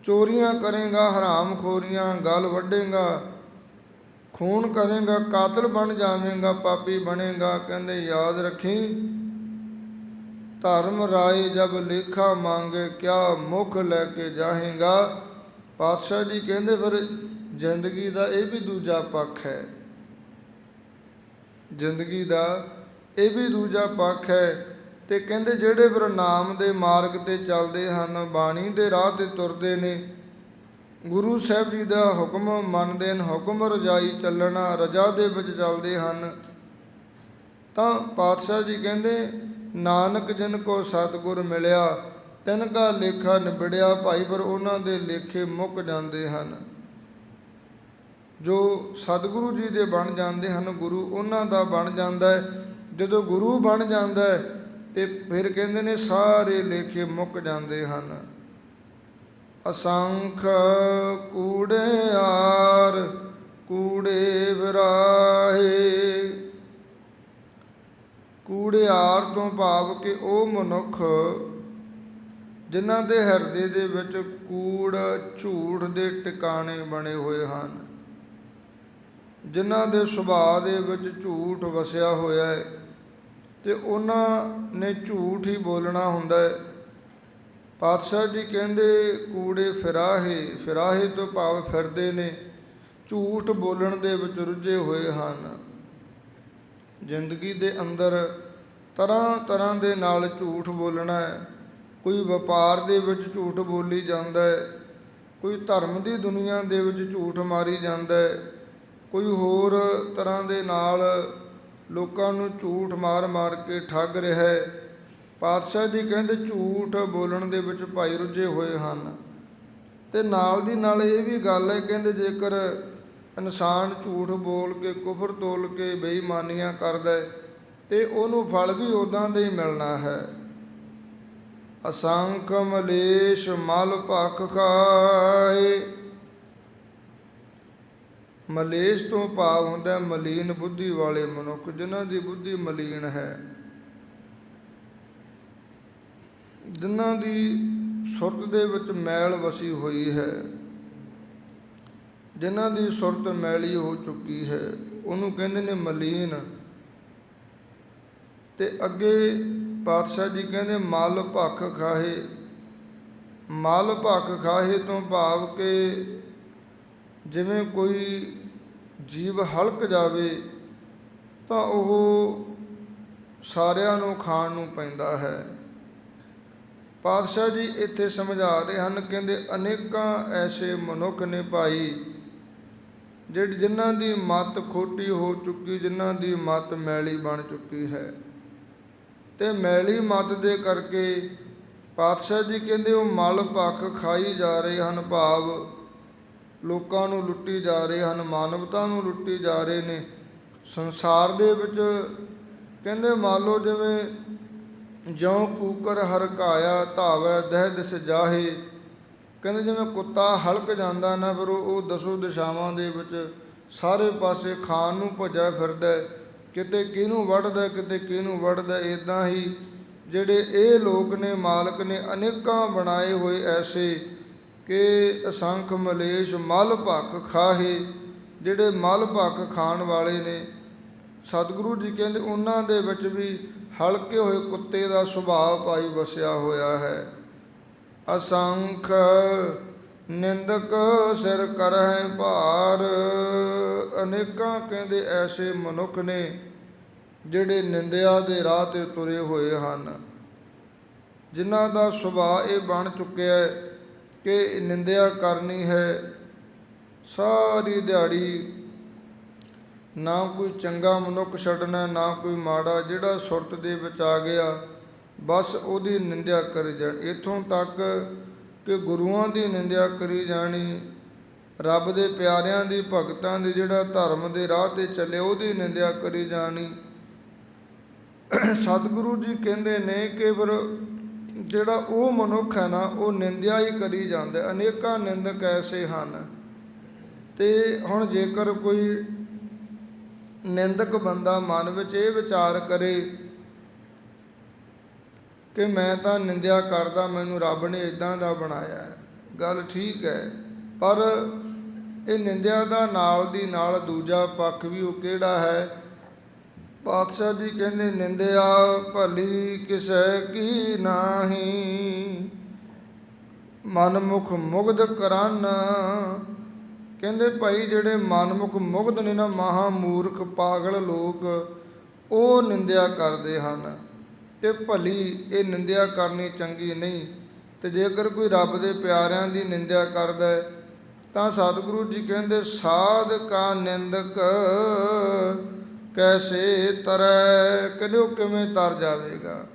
ਚੋਰੀਆਂ ਕਰੇਗਾ ਹਰਾਮ ਖੋਰੀਆਂ ਗਲ ਵੱਢੇਗਾ ਖੂਨ ਕਰੇਗਾ ਕਾਤਲ ਬਣ ਜਾਵੇਂਗਾ, ਪਾਪੀ ਬਣੇਗਾ, ਕਹਿੰਦੇ ਯਾਦ ਰੱਖੀ। ਧਰਮ ਰਾਏ ਜਬ ਲੇਖਾ ਮੰਗੇ, ਕਿਆ ਮੁਖ ਲੈ ਕੇ ਜਾਹੇਗਾ। ਪਾਤਸ਼ਾਹ ਜੀ ਕਹਿੰਦੇ, ਫਿਰ ਜ਼ਿੰਦਗੀ ਦਾ ਇਹ ਵੀ ਦੂਜਾ ਪੱਖ ਹੈ। ਜ਼ਿੰਦਗੀ ਦਾ ਇਹ ਵੀ ਦੂਜਾ ਪੱਖ ਹੈ ਤੇ ਕਹਿੰਦੇ, ਜਿਹੜੇ ਫਿਰ ਨਾਮ ਦੇ ਮਾਰਗ ਤੇ ਚੱਲਦੇ ਹਨ, ਬਾਣੀ ਦੇ ਰਾਹ ਤੇ ਤੁਰਦੇ ਨੇ ਗੁਰੂ ਸਾਹਿਬ ਜੀ ਦਾ ਹੁਕਮ ਮੰਨਦੇ ਹਨ, ਹੁਕਮ ਰਜਾਈ ਚੱਲਣਾ, ਰਜਾ ਦੇ ਵਿੱਚ ਚੱਲਦੇ ਹਨ। ਤਾਂ ਪਾਤਸ਼ਾਹ ਜੀ ਕਹਿੰਦੇ, ਨਾਨਕ ਜਿਨ ਕੋ ਸਤਿਗੁਰ ਮਿਲਿਆ, ਤਿਨ ਕਾ ਲੇਖਾ ਨਿਬੜਿਆ, ਭਾਈ ਪਰ ਉਹਨਾਂ ਦੇ ਲੇਖੇ ਮੁੱਕ ਜਾਂਦੇ ਹਨ। ਜੋ ਸਤਿਗੁਰੂ ਜੀ ਦੇ ਬਣ ਜਾਂਦੇ ਹਨ, ਗੁਰੂ ਉਹਨਾਂ ਦਾ ਬਣ ਜਾਂਦਾ ਹੈ। ਜਦੋਂ ਗੁਰੂ ਬਣ ਜਾਂਦਾ ਹੈ, ਤੇ ਫਿਰ ਕਹਿੰਦੇ ਨੇ, ਸਾਰੇ ਲੇਖੇ ਮੁੱਕ ਜਾਂਦੇ ਹਨ। ਅਸੰਖ ਕੂੜਿਆਰ ਕੂੜੇ ਵਿਰਾਹੇ। ਕੂੜਿਆਰ ਤੋਂ ਭਾਵ ਕਿ ਉਹ ਮਨੁੱਖ ਜਿਨ੍ਹਾਂ ਦੇ ਹਿਰਦੇ ਦੇ ਵਿੱਚ ਕੂੜ, ਝੂਠ ਦੇ ਟਿਕਾਣੇ ਬਣੇ ਹੋਏ ਹਨ। ਜਿਨ੍ਹਾਂ ਦੇ ਸੁਭਾਅ ਦੇ ਵਿੱਚ ਝੂਠ ਵਸਿਆ ਹੋਇਆ ਹੈ ਤੇ ਉਹਨਾਂ ਨੇ ਝੂਠ ਹੀ ਬੋਲਣਾ ਹੁੰਦਾ ਹੈ। ਪਾਤਸ਼ਾਹ ਜੀ ਕਹਿੰਦੇ, ਕੂੜੇ ਫਿਰਾਹੇ ਫਿਰਾਹੇ ਤੋਂ ਭਾਵ ਫਿਰਦੇ ਨੇ, ਝੂਠ ਬੋਲਣ ਦੇ ਵਿੱਚ ਰੁੱਝੇ ਹੋਏ ਹਨ। ਜ਼ਿੰਦਗੀ ਦੇ ਅੰਦਰ ਤਰ੍ਹਾਂ ਤਰ੍ਹਾਂ ਦੇ ਨਾਲ ਝੂਠ ਬੋਲਣਾ ਹੈ। ਕੋਈ ਵਪਾਰ ਦੇ ਵਿੱਚ ਝੂਠ ਬੋਲੀ ਜਾਂਦਾ ਹੈ, ਕੋਈ ਧਰਮ ਦੀ ਦੁਨੀਆ ਦੇ ਵਿੱਚ ਝੂਠ ਮਾਰੀ ਜਾਂਦਾ ਹੈ, ਕੋਈ ਹੋਰ ਤਰ੍ਹਾਂ ਦੇ ਨਾਲ ਲੋਕਾਂ ਨੂੰ ਝੂਠ ਮਾਰ-ਮਾਰ ਕੇ ਠੱਗ ਰਿਹਾ ਹੈ। ਪਾਤਸ਼ਾਹ ਜੀ ਕਹਿੰਦੇ ਝੂਠ ਬੋਲਣ ਦੇ ਵਿੱਚ ਭਾਈ ਰੁੱਝੇ ਹੋਏ ਹਨ। ਤੇ ਨਾਲ ਦੀ ਨਾਲ ਇਹ ਵੀ ਗੱਲ ਹੈ, ਕਹਿੰਦੇ ਜੇਕਰ ਇਨਸਾਨ ਝੂਠ ਬੋਲ ਕੇ, ਕੁਫਰ ਤੋਲ ਕੇ ਬੇਈਮਾਨੀਆਂ ਕਰਦਾ ਹੈ, ਤੇ ਉਹਨੂੰ ਫਲ ਵੀ ਉਦਾਂ ਦਾ ਹੀ ਮਿਲਣਾ ਹੈ। ਅਸੰਖ ਮਲੇਸ਼ ਮਲ ਭਖ ਖਾਏ। ਮਲੇਸ਼ ਤੋਂ ਭਾਵ ਹੁੰਦਾ ਮਲੀਨ ਬੁੱਧੀ ਵਾਲੇ ਮਨੁੱਖ, ਜਿਨ੍ਹਾਂ ਦੀ ਬੁੱਧੀ ਮਲੀਨ ਹੈ। ਜਿਨ੍ਹਾਂ ਦੀ ਸੁਰਤ ਦੇ ਵਿੱਚ ਮੈਲ ਵਸੀ ਹੋਈ ਹੈ, ਜਿਨ੍ਹਾਂ ਦੀ ਸੁਰਤ ਮੈਲੀ ਹੋ ਚੁੱਕੀ ਹੈ, ਉਹਨੂੰ ਕਹਿੰਦੇ ਨੇ ਮਲੀਨ। ਤੇ ਅੱਗੇ ਪਾਤਸ਼ਾਹ ਜੀ ਕਹਿੰਦੇ, ਮਲ ਭਖ ਖਾਹੇ। ਮਲ ਭਖ ਖਾਹੇ ਤੋਂ ਭਾਵ ਕਿ ਜਿਵੇਂ ਕੋਈ ਜੀਵ ਹਲਕ ਜਾਵੇ, ਤਾਂ ਉਹ ਸਾਰਿਆਂ ਨੂੰ ਖਾਣ ਨੂੰ ਪੈਂਦਾ ਹੈ। ਪਾਤਸ਼ਾਹ ਜੀ ਇੱਥੇ ਸਮਝਾ ਰਹੇ ਹਨ, ਕਹਿੰਦੇ ਅਨੇਕਾਂ ਐਸੇ ਮਨੁੱਖ ਨੇ ਭਾਈ ਜਿਹੜੇ ਜਿਨ੍ਹਾਂ ਦੀ ਮਤ ਖੋਟੀ ਹੋ ਚੁੱਕੀ, ਜਿਨ੍ਹਾਂ ਦੀ ਮਤ ਮੈਲੀ ਬਣ ਚੁੱਕੀ ਹੈ। ਤੇ ਮੈਲੀ ਮਤ ਦੇ ਕਰਕੇ ਪਾਤਸ਼ਾਹ ਜੀ ਕਹਿੰਦੇ ਉਹ ਮਲ ਭਖ ਖਾਈ ਜਾ ਰਹੇ ਹਨ, ਭਾਵ ਲੋਕਾਂ ਨੂੰ ਲੁੱਟੀ ਜਾ ਰਹੇ ਹਨ, ਮਾਨਵਤਾ ਨੂੰ ਲੁੱਟੀ ਜਾ ਰਹੇ ਨੇ। ਸੰਸਾਰ ਦੇ ਵਿੱਚ ਕਹਿੰਦੇ ਮੰਨ ਲਓ ਜਿਵੇਂ ਜਿਉ ਕੂਕਰ ਹਰਕਾਇਆ ਧਾਵੈ, ਦਹਿ ਦਿਸ ਜਾਹੇ। ਕਹਿੰਦੇ ਜਿਵੇਂ ਕੁੱਤਾ ਹਲਕ ਜਾਂਦਾ ਨਾ, ਫਿਰ ਉਹ ਉਹ ਦਸੋ ਦਿਸ਼ਾਵਾਂ ਦੇ ਵਿੱਚ ਸਾਰੇ ਪਾਸੇ ਖਾਣ ਨੂੰ ਭੱਜਿਆ ਫਿਰਦਾ। ਕਿਤੇ ਕਿਹਨੂੰ ਵੱਢਦਾ, ਕਿਤੇ ਕਿਹਨੂੰ ਵੱਢਦਾ ਇਦਾਂ ਹੀ ਜਿਹੜੇ ਇਹ ਲੋਕ ਨੇ, ਮਾਲਕ ਨੇ, ਅਨੇਕਾਂ ਬਣਾਏ ਹੋਏ ਐਸੇ ਕਿ ਅਸੰਖ ਮਲੇਸ਼ ਮਲ ਭਖ ਖਾਹੇ। ਜਿਹੜੇ ਮਲ ਭਖ ਖਾਣ ਵਾਲੇ ਨੇ, ਸਤਿਗੁਰੂ ਜੀ ਕਹਿੰਦੇ ਉਹਨਾਂ ਦੇ ਵਿੱਚ ਵੀ ਹਲਕੇ ਹੋਏ ਕੁੱਤੇ ਦਾ ਸੁਭਾਅ ਪਾਈ ਵਸਿਆ ਹੋਇਆ ਹੈ। ਅਸੰਖ ਨਿੰਦਕ ਸਿਰ ਕਰਹਿ ਭਾਰ। ਅਨੇਕਾਂ ਕਹਿੰਦੇ ਐਸੇ ਮਨੁੱਖ ਨੇ ਜਿਹੜੇ ਨਿੰਦਿਆ ਦੇ ਰਾਹ ਤੇ ਤੁਰੇ ਹੋਏ ਹਨ। ਜਿਨ੍ਹਾਂ ਦਾ ਸੁਭਾਅ ਇਹ ਬਣ ਚੁੱਕਿਆ ਹੈ ਕਿ ਨਿੰਦਿਆ ਕਰਨੀ ਹੈ। ਸਾਰੀ ਦਿਹਾੜੀ ਨਾ ਕੋਈ ਚੰਗਾ ਮਨੁੱਖ ਛੱਡਣਾ, ਨਾ ਕੋਈ ਮਾੜਾ, ਜਿਹੜਾ ਸੁਰਤ ਦੇ ਵਿੱਚ ਆ ਗਿਆ, ਬਸ ਉਹਦੀ ਨਿੰਦਿਆ ਕਰੀ ਜਾਣ। ਇਥੋਂ ਤੱਕ ਕਿ ਗੁਰੂਆਂ ਦੀ ਨਿੰਦਿਆ ਕਰੀ ਜਾਣੀ, ਰੱਬ ਦੇ ਪਿਆਰਿਆਂ ਦੀ, ਭਗਤਾਂ ਦੀ, ਜਿਹੜਾ ਧਰਮ ਦੇ ਰਾਹ ਤੇ ਚੱਲੇ, ਉਹਦੀ ਨਿੰਦਿਆ ਕਰੀ ਜਾਣੀ। ਸਤਿਗੁਰੂ ਜੀ ਕਹਿੰਦੇ ਨੇ ਕਿ ਫਿਰ ਜਿਹੜਾ ਉਹ ਮਨੁੱਖ ਹੈ ਨਾ, ਉਹ ਨਿੰਦਿਆ ਹੀ ਕਰੀ ਜਾਂਦਾ। ਅਨੇਕਾਂ ਨਿੰਦਕ ਐਸੇ ਹਨ। ਤੇ ਹੁਣ ਜੇਕਰ ਕੋਈ ਨਿੰਦਕ ਬੰਦਾ ਮਨ ਵਿੱਚ ਇਹ ਵਿਚਾਰ ਕਰੇ ਕਿ ਮੈਂ ਤਾਂ ਨਿੰਦਿਆ ਕਰਦਾ, ਮੈਨੂੰ ਰੱਬ ਨੇ ਇਦਾਂ ਦਾ ਬਣਾਇਆ ਗੱਲ ਠੀਕ ਹੈ, ਪਰ ਇਹ ਨਿੰਦਿਆ ਦਾ ਨਾਲ ਦੀ ਨਾਲ ਦੂਜਾ ਪੱਖ ਵੀ ਉਹ ਕਿਹੜਾ ਹੈ? ਪਾਤਸ਼ਾਹ ਜੀ ਕਹਿੰਦੇ, ਨਿੰਦਿਆ ਭਲੀ ਕਿਸੈ ਕੀ ਨਾਹੀ। ਮਨ ਮੁਖ ਮੁਗਧ ਕਰਨ ਕਹਿੰਦੇ ਭਾਈ ਜਿਹੜੇ ਮਨਮੁਖ ਮੁਗਧ ਨੇ ਨਾ ਮਹਾ ਮੂਰਖ ਪਾਗਲ ਲੋਕ, ਉਹ ਨਿੰਦਿਆ ਕਰਦੇ ਹਨ। ਤੇ ਭਲੀ ਇਹ ਨਿੰਦਿਆ ਕਰਨੀ ਚੰਗੀ ਨਹੀਂ। ਤੇ ਜੇਕਰ ਕੋਈ ਰੱਬ ਦੇ ਪਿਆਰਿਆਂ ਦੀ ਨਿੰਦਿਆ ਕਰਦਾ ਹੈ, ਤਾਂ ਸਤਿਗੁਰੂ ਜੀ ਕਹਿੰਦੇ, ਸਾਧ ਕਾ ਨਿੰਦਕ, ਕੈਸੇ ਤਰੈ ਕਹਿੰਦੇ ਉਹ ਕਿਵੇਂ ਤਰ ਜਾਵੇਗਾ?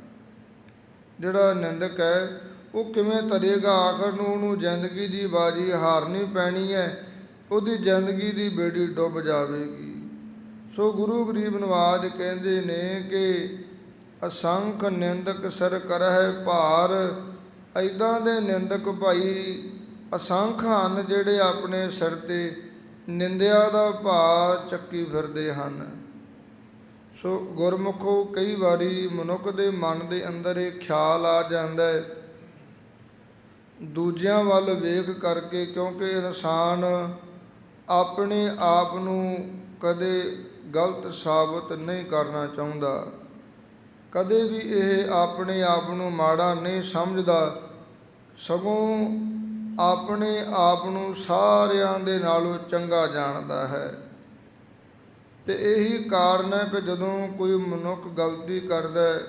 ਜਿਹੜਾ ਨਿੰਦਕ ਹੈ, ਉਹ ਕਿਵੇਂ ਤਰੇਗਾ? ਆਖਰ ਨੂੰ ਉਹਨੂੰ ਜ਼ਿੰਦਗੀ ਦੀ ਬਾਜੀ ਹਾਰਨੀ ਪੈਣੀ ਹੈ। ਉਹਦੀ ਜ਼ਿੰਦਗੀ ਦੀ ਬੇੜੀ ਡੁੱਬ ਜਾਵੇਗੀ। ਸੋ ਗੁਰੂ ਗਰੀਬ ਨਵਾਜ ਕਹਿੰਦੇ ਨੇ ਕਿ ਅਸੰਖ ਨਿੰਦਕ ਸਰ ਕਰਹਿ ਭਾਰ ਐਦਾਂ ਦੇ ਨਿੰਦਕ ਭਾਈ ਅਸੰਖ ਹਨ ਜਿਹੜੇ ਆਪਣੇ ਸਿਰ ਤੇ ਨਿੰਦਿਆ ਦਾ ਭਾਰ ਚੱਕੀ ਫਿਰਦੇ ਹਨ। ਸੋ ਗੁਰਮੁਖੋ ਕਈ ਵਾਰੀ ਮਨੁੱਖ ਦੇ ਮਨ ਦੇ ਅੰਦਰ ਇਹ ਖਿਆਲ ਆ ਜਾਂਦਾ ਹੈ। ਦੂਜਿਆਂ ਵੱਲ ਵੇਖ ਕਰਕੇ ਕਿਉਂਕਿ ਇਨਸਾਨ ਆਪਣੇ ਆਪ ਨੂੰ ਕਦੇ ਗਲਤ ਸਾਬਤ ਨਹੀਂ ਕਰਨਾ ਚਾਹੁੰਦਾ। ਕਦੇ ਵੀ ਇਹ ਆਪਣੇ ਆਪ ਨੂੰ ਮਾੜਾ ਨਹੀਂ ਸਮਝਦਾ। ਸਗੋਂ ਆਪਣੇ ਆਪ ਨੂੰ ਸਾਰਿਆਂ ਦੇ ਨਾਲੋਂ ਚੰਗਾ ਜਾਣਦਾ ਹੈ। ਤੇ ਇਹੀ ਕਾਰਨ ਹੈ ਕਿ ਜਦੋਂ ਕੋਈ ਮਨੁੱਖ ਗਲਤੀ ਕਰਦਾ ਹੈ,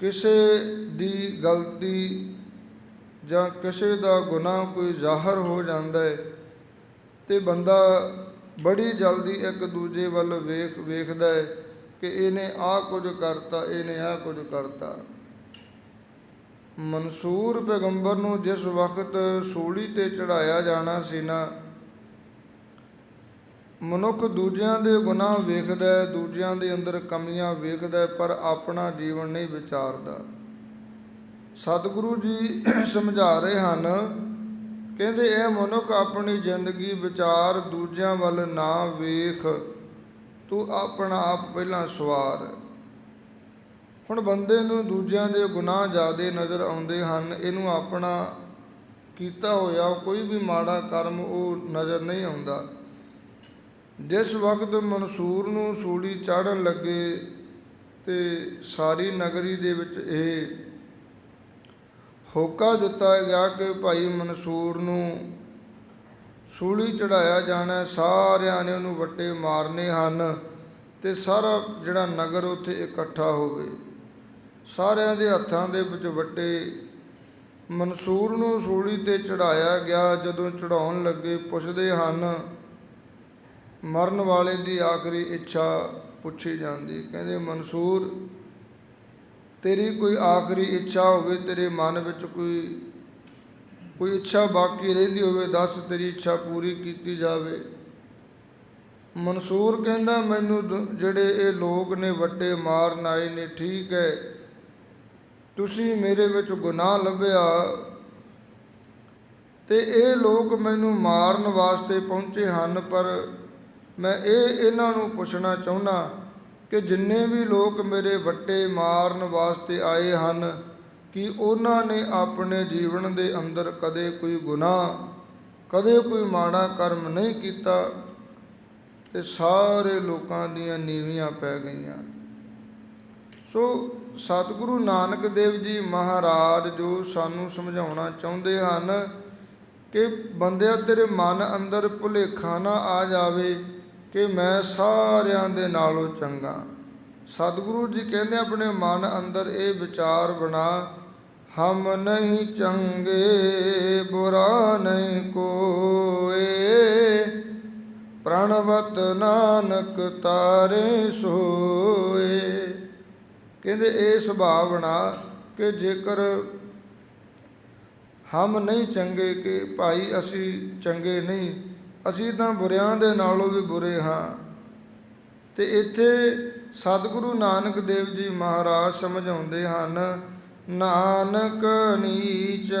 ਕਿਸੇ ਦੀ ਗਲਤੀ ਜਾਂ ਕਿਸੇ ਦਾ ਗੁਨਾਹ ਕੋਈ ਜ਼ਾਹਰ ਹੋ ਜਾਂਦਾ ਹੈ ਤੇ ਬੰਦਾ ਬੜੀ ਜਲਦੀ ਇੱਕ ਦੂਜੇ ਵੱਲ ਵੇਖ, ਵੇਖਦਾ ਹੈ ਕਿ ਇਹਨੇ ਆਹ ਕੁਝ ਕਰਤਾ, ਇਹਨੇ ਆਹ ਕੁਝ ਕਰਤਾ। ਮਨਸੂਰ ਪੈਗੰਬਰ ਨੂੰ ਜਿਸ ਵਕਤ ਸੂਲੀ ਤੇ ਚੜਾਇਆ ਜਾਣਾ ਸੀ ਨਾ, ਮਨੁੱਖ ਦੂਜਿਆਂ ਦੇ ਗੁਨਾਹ ਵੇਖਦਾ ਹੈ, ਦੂਜਿਆਂ ਦੇ ਅੰਦਰ ਕਮੀਆਂ ਵੇਖਦਾ ਹੈ, ਪਰ ਆਪਣਾ ਜੀਵਨ ਨਹੀਂ ਵਿਚਾਰਦਾ। ਸਤਿਗੁਰੂ ਜੀ ਸਮਝਾ ਰਹੇ ਹਨ ਕਹਿੰਦੇ ਇਹ ਮਨੁੱਖ ਆਪਣੀ ਜ਼ਿੰਦਗੀ ਵਿਚਾਰ ਦੂਜਿਆਂ ਵੱਲ ਨਾ ਵੇਖ, ਤੂੰ ਆਪਣਾ ਆਪ ਪਹਿਲਾਂ ਸਵਾਰ। ਹੁਣ ਬੰਦੇ ਨੂੰ ਦੂਜਿਆਂ ਦੇ ਗੁਨਾਹ ਜ਼ਿਆਦੇ ਨਜ਼ਰ ਆਉਂਦੇ ਹਨ, ਇਹਨੂੰ ਆਪਣਾ ਕੀਤਾ ਹੋਇਆ ਕੋਈ ਵੀ ਮਾੜਾ ਕਰਮ ਉਹ ਨਜ਼ਰ ਨਹੀਂ ਆਉਂਦਾ। ਜਿਸ ਵਕਤ ਮਨਸੂਰ ਨੂੰ ਸੂਲੀ ਚਾੜਨ ਲੱਗੇ ਤੇ ਸਾਰੀ ਨਗਰੀ ਦੇ ਵਿੱਚ ਇਹ ਹੋਕਾ ਦਿੱਤਾ ਗਿਆ ਕਿ ਭਾਈ ਮਨਸੂਰ ਨੂੰ। ਸੂਲੀ ਚੜਾਇਆ ਜਾਣਾ, ਸਾਰਿਆਂ ਨੇ ਉਹਨੂੰ ਵੱਟੇ ਮਾਰਨੇ ਹਨ ਤੇ ਸਾਰਾ ਜਿਹੜਾ ਨਗਰ ਉੱਥੇ ਇਕੱਠਾ ਹੋਵੇ। ਸਾਰਿਆਂ ਦੇ ਹੱਥਾਂ ਦੇ ਵਿੱਚ ਵੱਟੇ। ਮਨਸੂਰ ਨੂੰ ਸੂਲੀ ਤੇ ਚੜਾਇਆ ਗਿਆ, ਜਦੋਂ ਚੜਾਉਣ ਲੱਗੇ ਪੁੱਛਦੇ ਹਨ, ਮਰਨ ਵਾਲੇ ਦੀ ਆਖਰੀ ਇੱਛਾ ਪੁੱਛੀ ਜਾਂਦੀ। ਕਹਿੰਦੇ, ਮਨਸੂਰ ਤੇਰੀ ਕੋਈ ਆਖਰੀ ਇੱਛਾ ਹੋਵੇ, ਤੇਰੇ ਮਨ ਵਿੱਚ ਕੋਈ ਕੋਈ ਇੱਛਾ ਬਾਕੀ ਰਹਿੰਦੀ ਹੋਵੇ, ਦੱਸ ਤੇਰੀ ਇੱਛਾ ਪੂਰੀ ਕੀਤੀ ਜਾਵੇ। ਮਨਸੂਰ ਕਹਿੰਦਾ, ਮੈਨੂੰ ਦ- ਜਿਹੜੇ ਇਹ ਲੋਕ ਨੇ ਵੱਡੇ ਮਾਰਨ ਆਏ ਨੇ, ਠੀਕ ਹੈ। ਤੁਸੀਂ ਮੇਰੇ ਵਿੱਚ ਗੁਨਾਹ ਲੱਭਿਆ ਤੇ ਇਹ ਲੋਕ ਮੈਨੂੰ ਮਾਰਨ ਵਾਸਤੇ ਪਹੁੰਚੇ ਹਨ, ਪਰ ਮੈਂ ਇਹ ਇਹਨਾਂ ਨੂੰ ਪੁੱਛਣਾ ਚਾਹੁੰਦਾ ਕਿ ਜਿੰਨੇ ਵੀ ਲੋਕ ਮੇਰੇ ਵੱਟੇ ਮਾਰਨ ਵਾਸਤੇ ਆਏ ਹਨ, ਕਿ ਉਹਨਾਂ ਨੇ ਆਪਣੇ ਜੀਵਨ ਦੇ ਅੰਦਰ ਕਦੇ ਕੋਈ ਗੁਨਾਹ, ਕਦੇ ਕੋਈ ਮਾੜਾ ਕਰਮ ਨਹੀਂ ਕੀਤਾ? ਤੇ ਸਾਰੇ ਲੋਕਾਂ ਦੀਆਂ ਨੀਵੀਆਂ ਪੈ ਗਈਆਂ। ਸੋ ਸਤਿਗੁਰੂ ਨਾਨਕ ਦੇਵ ਜੀ ਮਹਾਰਾਜ ਜੋ ਸਾਨੂੰ ਸਮਝਾਉਣਾ ਚਾਹੁੰਦੇ ਹਨ ਕਿ ਬੰਦਿਆ ਤੇਰੇ ਮਨ ਅੰਦਰ ਭੁਲੇਖਾ ਨਾ ਆ ਜਾਵੇ ਕਿ ਮੈਂ ਸਾਰਿਆਂ ਦੇ ਨਾਲੋਂ ਚੰਗਾ। ਸਤਿਗੁਰੂ ਜੀ ਕਹਿੰਦੇ ਆਪਣੇ ਮਨ ਅੰਦਰ ਇਹ ਵਿਚਾਰ ਬਣਾ, ਹਮ ਨਹੀਂ ਚੰਗੇ, ਬੁਰਾ ਨਹੀਂ ਕੋਏ। ਪ੍ਰਣਵਤ ਨਾਨਕ ਤਾਰੇ ਸੋਏ। ਕਹਿੰਦੇ ਇਹ ਸੁਭਾਅ ਬਣਾ ਕਿ ਜੇਕਰ ਹਮ ਨਹੀਂ ਚੰਗੇ, ਕਿ ਭਾਈ ਅਸੀਂ ਚੰਗੇ ਨਹੀਂ ਅਸੀਂ ਤਾਂ ਬੁਰਿਆਂ ਦੇ ਨਾਲੋਂ ਵੀ ਬੁਰੇ ਹਾਂ। ਤੇ ਇੱਥੇ ਸਤਿਗੁਰੂ ਨਾਨਕ ਦੇਵ ਜੀ ਮਹਾਰਾਜ ਸਮਝਾਉਂਦੇ ਹਨ, ਨਾਨਕ ਨੀਚ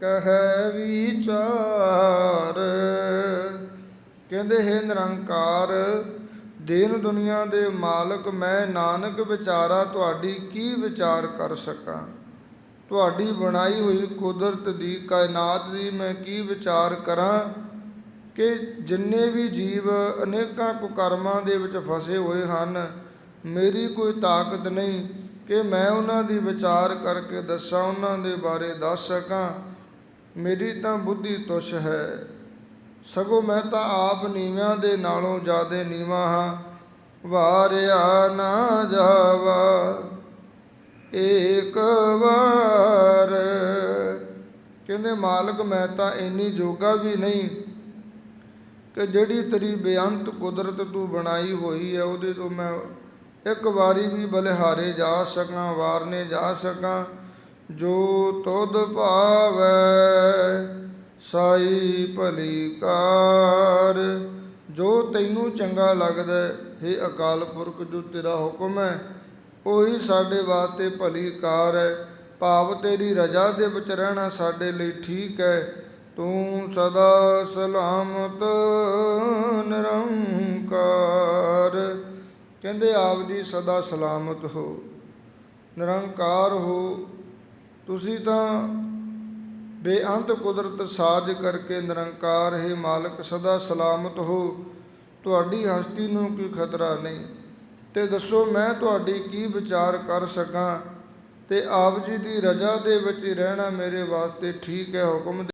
ਕਹੈ ਵਿਚਾਰ। ਕਹਿੰਦੇ, ਹੈ ਨਿਰੰਕਾਰ, ਦੇਨ ਦੁਨੀਆ ਦੇ ਮਾਲਕ, ਮੈਂ ਨਾਨਕ ਵਿਚਾਰਾ, ਤੁਹਾਡੀ ਕੀ ਵਿਚਾਰ ਕਰ ਸਕਾਂ? ਤੁਹਾਡੀ ਬਣਾਈ ਹੋਈ ਕੁਦਰਤ ਦੀ ਕਾਇਨਾਤ ਦੀ ਮੈਂ ਕੀ ਵਿਚਾਰ ਕਰਾਂ ਕਿ ਜਿੰਨੇ ਵੀ ਜੀਵ ਅਨੇਕਾਂ ਕੁਕਰਮਾਂ ਦੇ ਵਿੱਚ ਫਸੇ ਹੋਏ ਹਨ, ਮੇਰੀ ਕੋਈ ਤਾਕਤ ਨਹੀਂ ਕਿ ਮੈਂ ਉਹਨਾਂ ਦੀ ਵਿਚਾਰ ਕਰਕੇ ਦੱਸਾਂ, ਉਹਨਾਂ ਦੇ ਬਾਰੇ ਦੱਸ ਸਕਾਂ। ਮੇਰੀ ਤਾਂ ਬੁੱਧੀ ਤੁਛ ਹੈ। ਸਗੋਂ ਮੈਂ ਤਾਂ ਆਪ ਨੀਵਿਆਂ ਦੇ ਨਾਲੋਂ ਜ਼ਿਆਦੇ ਨੀਵਾਂ ਹਾਂ। ਵਾਰਿਆ ਨਾ ਜਾਵਾ। ਏਕ ਵਾਰ। ਕਹਿੰਦੇ, ਮਾਲਕ, ਮੈਂ ਤਾਂ ਇੰਨੀ ਜੋਗਾ ਵੀ ਨਹੀਂ ਕਿ ਜਿਹੜੀ ਤੇਰੀ ਬੇਅੰਤ ਕੁਦਰਤ ਤੂੰ ਬਣਾਈ ਹੋਈ ਹੈ, ਉਹਦੇ ਤੋਂ ਮੈਂ ਇੱਕ ਵਾਰੀ ਵੀ ਬਲਿਹਾਰੇ ਜਾ ਸਕਾਂ, ਵਾਰਨੇ ਜਾ ਸਕਾਂ। ਜੋ ਤੁਧ ਭਾਵੈ, ਸਾਈ ਭਲੀ ਕਾਰ। ਜੋ ਤੈਨੂੰ ਚੰਗਾ ਲੱਗਦਾ ਹੈ ਅਕਾਲ ਪੁਰਖ, ਜੋ ਤੇਰਾ ਹੁਕਮ ਹੈ ਉਹੀ ਸਾਡੇ ਵਾਸਤੇ ਭਲੀ ਕਾਰ ਹੈ ਭਾਵ ਤੇਰੀ ਰਜਾ ਦੇ ਵਿੱਚ ਰਹਿਣਾ ਸਾਡੇ ਲਈ ਠੀਕ ਹੈ ਤੂੰ ਸਦਾ ਸਲਾਮਤ, ਨਿਰੰਕਾਰ। ਕਹਿੰਦੇ ਆਪ ਜੀ ਸਦਾ ਸਲਾਮਤ ਹੋ, ਨਿਰੰਕਾਰ ਹੋ। ਤੁਸੀਂ ਤਾਂ ਬੇਅੰਤ ਕੁਦਰਤ ਸਾਜ ਕਰਕੇ ਨਿਰੰਕਾਰ, ਹੈ ਮਾਲਕ, ਸਦਾ ਸਲਾਮਤ ਹੋ। ਤੁਹਾਡੀ ਹਸਤੀ ਨੂੰ ਕੋਈ ਖਤਰਾ ਨਹੀਂ। ਤੇ ਦੱਸੋ ਮੈਂ ਤੁਹਾਡੀ ਕੀ ਵਿਚਾਰ ਕਰ ਸਕਾਂ ਤੇ ਆਪ ਜੀ ਦੀ ਰਜਾ ਦੇ ਵਿੱਚ ਰਹਿਣਾ ਮੇਰੇ ਵਾਸਤੇ ਠੀਕ ਹੈ ਹੁਕਮ